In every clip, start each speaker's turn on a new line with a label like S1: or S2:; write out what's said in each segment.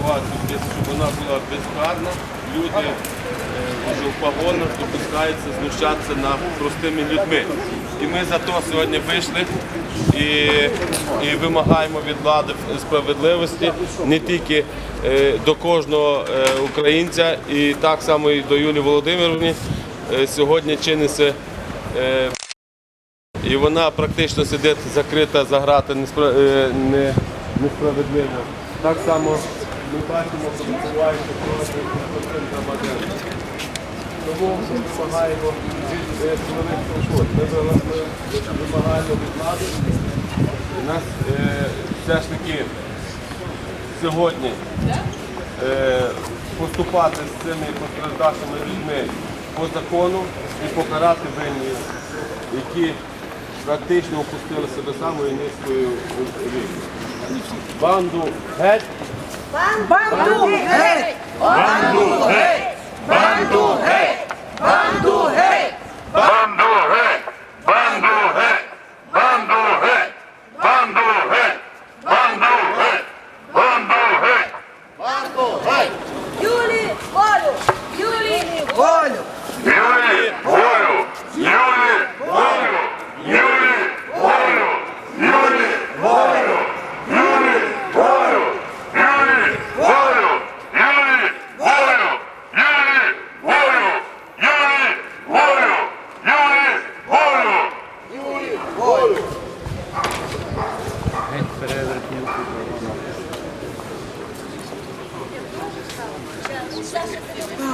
S1: ситуацію, щоб вона була безкарна. Люди е, вже в погонах допускаються знущатися над простими людьми. І ми за то сьогодні вийшли і, і вимагаємо від влади справедливості не тільки е, до кожного е, українця, і так само і до Юлії Володимирівни. Е, Сьогодні чиниться і вона практично сидить закрита за грати не- несправедливо. Так само ми бачимо, що відбувається проти громадян. Тому ми вимагаємо від е, силових структур. Ми вимагаємо- вимагаємо від влади. Нас е, все ж таки сьогодні е, поступати з цими постраждалими людьми по закону і покарати винні, які практично опустили себе самою низькою рівні. Банду геть,
S2: Bandu! Bandu! Bandu!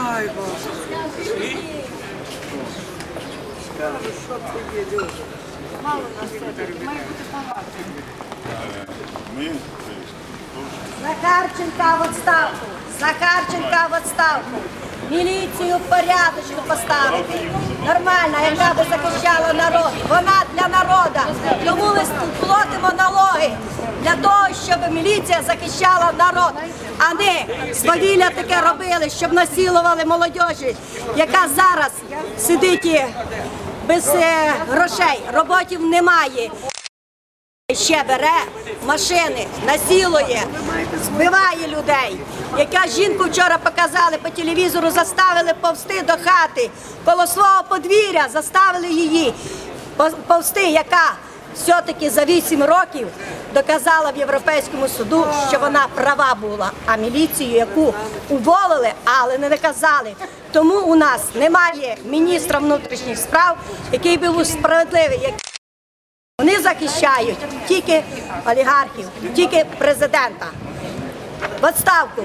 S2: Ай, що ти є, Мало нас сьогодні, має
S3: бути багато.
S4: Захарченка в отставку! Захарченка в отставку! Міліцію в порядочку поставити. Нормально, яка би захищала народ. Вона для народу. Тому листу міліція захищала народ, а не свавілля таке робили, щоб насилували молодіжі, яка зараз сидить без е, грошей. Роботів немає. Ще бере машини, насілує, збиває людей. Яка жінку вчора показали по телевізору, заставили повсти до хати, коло свого подвір'я заставили її пов- повсти, яка все-таки за 8 років доказала в Європейському суду, що вона права була, а міліцію, яку уволили, але не наказали. Тому у нас немає міністра внутрішніх справ, який би був справедливий. вони захищають тільки олігархів, тільки президента. В відставку.